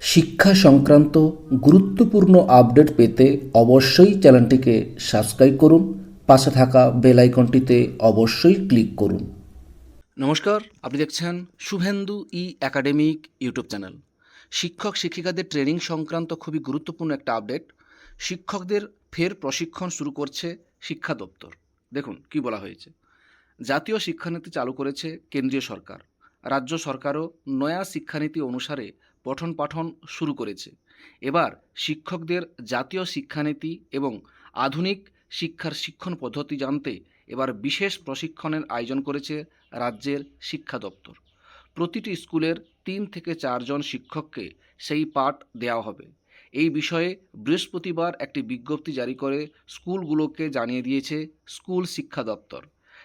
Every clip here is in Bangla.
শিক্ষা সংক্রান্ত গুরুত্বপূর্ণ আপডেট পেতে অবশ্যই চ্যানেলটিকে সাবস্ক্রাইব করুন, পাশে থাকা বেল আইকনটিতে অবশ্যই ক্লিক করুন। নমস্কার, আপনি দেখছেন Shubhendu e academic YouTube channel. শিক্ষক শিক্ষিকাদের ট্রেনিং সংক্রান্ত খুবই গুরুত্বপূর্ণ একটা আপডেট। শিক্ষকদের ফের প্রশিক্ষণ শুরু করছে শিক্ষা দপ্তর। দেখুন কি বলা হয়েছে। জাতীয় শিক্ষানীতি চালু করেছে কেন্দ্রীয় সরকার। রাজ্য সরকারও নয়া শিক্ষানীতি অনুসারে পঠন পাঠন শুরু করেছে। এবার শিক্ষকদের জাতীয় শিক্ষানীতি এবং আধুনিক শিক্ষার শিক্ষণ পদ্ধতি জানতে এবার বিশেষ প্রশিক্ষণের আয়োজন করেছে রাজ্যের শিক্ষা দপ্তর। প্রতিটি স্কুলের তিন থেকে চারজন শিক্ষককে সেই পাঠ দেওয়া হবে। এই বিষয়ে বৃহস্পতিবার একটি বিজ্ঞপ্তি জারি করে স্কুলগুলোকে জানিয়ে দিয়েছে স্কুল শিক্ষা দপ্তর।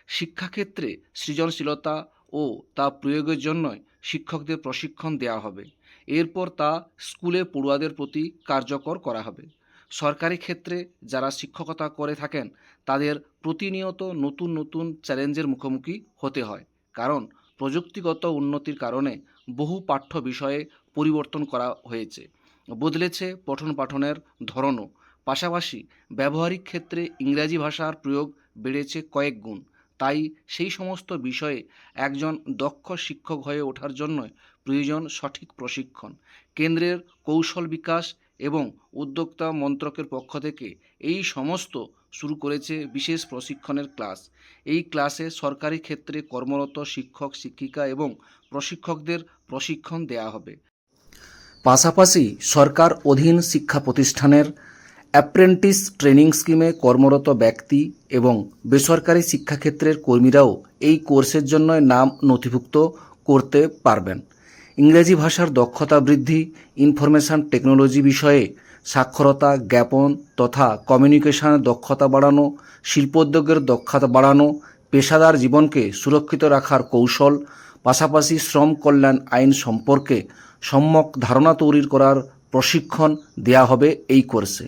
শিক্ষাক্ষেত্রে সৃজনশীলতা ও তা প্রয়োগের জন্যই শিক্ষকদের প্রশিক্ষণ দেওয়া হবে। এরপর তা স্কুলে পড়ুয়াদের প্রতি কার্যকর করা হবে। সরকারি ক্ষেত্রে যারা শিক্ষকতা করে থাকেন, তাদের প্রতিনিয়ত নতুন নতুন চ্যালেঞ্জের মুখোমুখি হতে হয়। কারণ প্রযুক্তিগত উন্নতির কারণে বহু পাঠ্য বিষয়ে পরিবর্তন করা হয়েছে। বদলেছে পঠন পাঠনের ধরনও। পাশাপাশি ব্যবহারিক ক্ষেত্রে ইংরাজি ভাষার প্রয়োগ বেড়েছে কয়েক গুণ। তাই সেই সমস্ত বিষয়ে একজন দক্ষ শিক্ষক হয়ে ওঠার জন্য প্রয়োজন সঠিক প্রশিক্ষণ। কেন্দ্রের কৌশল বিকাশ এবং উদ্যোক্তা মন্ত্রকের পক্ষ থেকে এই সমস্ত শুরু করেছে বিশেষ প্রশিক্ষণের ক্লাস। এই ক্লাসে সরকারি ক্ষেত্রে কর্মরত শিক্ষক, শিক্ষিকা এবং প্রশিক্ষকদের প্রশিক্ষণ দেওয়া হবে। পাশাপাশি সরকার অধীন শিক্ষা প্রতিষ্ঠানের অ্যাপ্রেন্টিস ট্রেনিং স্কিমে কর্মরত ব্যক্তি এবং বেসরকারি শিক্ষাক্ষেত্রের কর্মীরাও এই কোর্সের জন্য নাম নথিভুক্ত করতে পারবেন। ইংরেজি ভাষার দক্ষতা বৃদ্ধি, ইনফরমেশন টেকনোলজি বিষয়ে সাক্ষরতা জ্ঞাপন তথা কমিউনিকেশনের দক্ষতা বাড়ানো, শিল্পোদ্যোগের দক্ষতা বাড়ানো, পেশাদার জীবনকে সুরক্ষিত রাখার কৌশল, পাশাপাশি শ্রম কল্যাণ আইন সম্পর্কে সম্যক ধারণা তৈরি করার প্রশিক্ষণ দেয়া হবে এই কোর্সে।